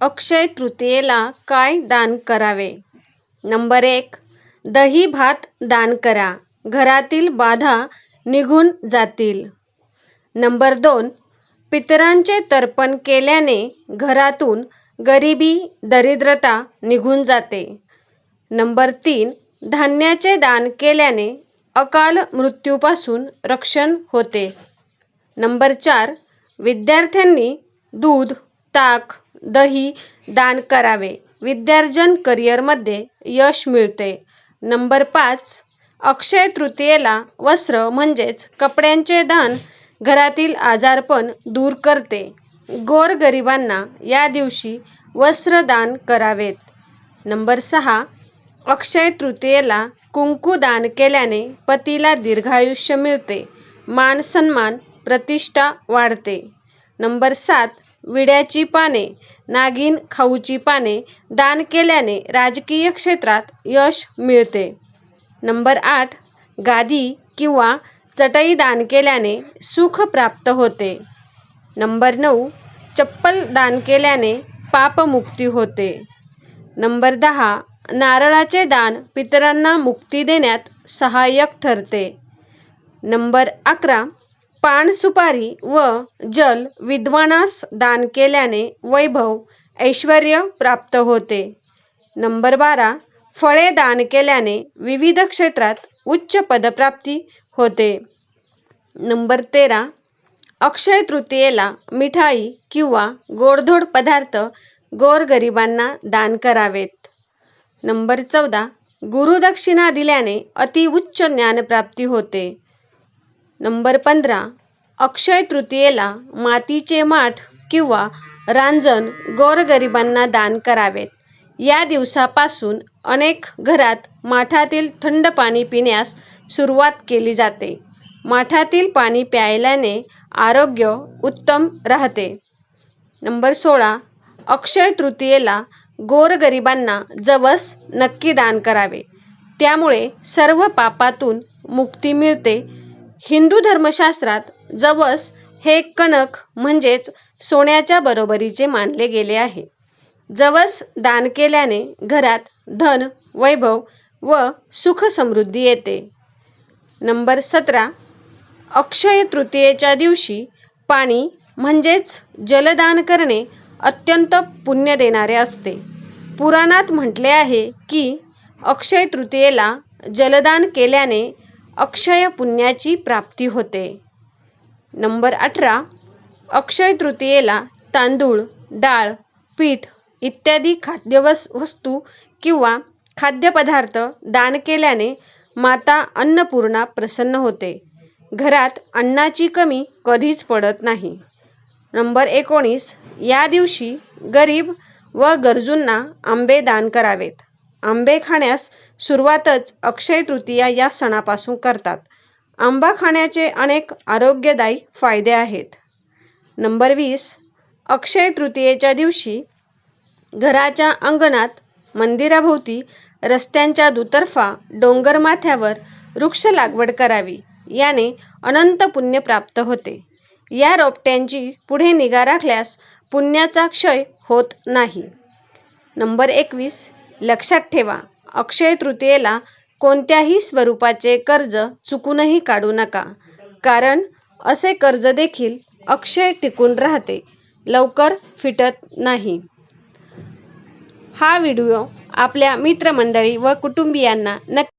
अक्षय तृतीयेला काय दान करावे? नंबर एक दही भात दान करा. घरातील बाधा निघून जातील. नंबर दोन पितरांचे तर्पण केल्याने घरातून गरिबी दरिद्रता निघून जाते. नंबर तीन धान्याचे दान केल्याने अकाल मृत्यूपासून रक्षण होते. नंबर चार विद्यार्थ्यांनी दूध ताक दही दान करावे. विद्यार्जन करिअरमध्ये यश मिळते. नंबर पाच अक्षय तृतीयेला वस्त्र म्हणजेच कपड्यांचे दान घरातील आजारपण दूर करते. गोरगरिबांना या दिवशी वस्त्र दान करावेत. नंबर सहा अक्षय तृतीयेला कुंकू दान केल्याने पतीला दीर्घायुष्य मिळते. मान सन्मान प्रतिष्ठा वाढते. नंबर सात विड्याची पाने नागिन खाऊची पाने दान केल्याने राजकीय क्षेत्रात यश मिळते. नंबर आठ गादी किंवा चटई दान केल्याने सुख प्राप्त होते. नंबर नऊ चप्पल दान केल्याने पापमुक्ती होते. नंबर दहा नारळाचे दान पितरांना मुक्ती देण्यात सहाय्यक ठरते. नंबर अकरा पान सुपारी व जल विद्वानास दान केल्याने वैभव ऐश्वर प्राप्त होते. नंबर बारा फळे दान केल्याने विविध क्षेत्रात उच्च पदप्राप्ती होते. नंबर तेरा अक्षय तृतीयेला मिठाई किंवा गोडधोड पदार्थ गोरगरिबांना दान करावेत. नंबर चौदा गुरुदक्षिणा दिल्याने अतिउच्च ज्ञानप्राप्ती होते. नंबर पंधरा. अक्षय तृतीयेला मातीचे माठ किंवा रांजण गोरगरिबांना दान करावेत. या दिवसापासून अनेक घरात माठातील थंड पाणी पिण्यास सुरुवात केली जाते. माठातील पाणी प्यायल्याने आरोग्य उत्तम राहते. नंबर सोळा. अक्षय तृतीयेला गोरगरिबांना जवस नक्की दान करावे. त्यामुळे सर्व पापातून मुक्ती मिळते. हिंदू धर्मशास्त्रात जवस हे कणक म्हणजेच सोन्याच्या बरोबरीचे मानले गेले आहे. जवस दान केल्याने घरात धन वैभव व सुख समृद्धी येते. नंबर सतरा. अक्षय तृतीयेच्या दिवशी पाणी म्हणजेच जलदान करणे अत्यंत पुण्य देणारे असते. पुराणात म्हटले आहे की अक्षय तृतीयेला जलदान केल्याने अक्षय पुण्याची प्राप्ती होते. नंबर अठरा अक्षय तृतीयेला तांदूळ डाळ पीठ इत्यादी खाद्यवस वस्तू किंवा खाद्यपदार्थ दान केल्याने माता अन्नपूर्णा प्रसन्न होते. घरात अन्नाची कमी कधीच पडत नाही. नंबर एकोणीस या दिवशी गरीब व गरजूंना आंबे दान करावेत. आंबे खाण्यास सुरुवातच अक्षय तृतीया या सणापासून करतात. आंबा खाण्याचे अनेक आरोग्यदायी फायदे आहेत. नंबर वीस अक्षय तृतीयेच्या दिवशी घराच्या अंगणात मंदिराभोवती रस्त्यांच्या दुतर्फा डोंगरमाथ्यावर वृक्ष लागवड करावी याने अनंत पुण्य प्राप्त होते. या रोपट्यांची पुढे निगा राखल्यास पुण्याचा क्षय होत नाही. नंबर एकवीस लक्षात ठेवा अक्षय तृतीयेला कोणत्याही स्वरूपाचे कर्ज चुकूनही काढू नका. कारण असे कर्ज देखील अक्षय टिकून राहते लवकर फिटत नाही. हा व्हिडिओ आपल्या मित्रमंडळी व कुटुंबियांना नक्की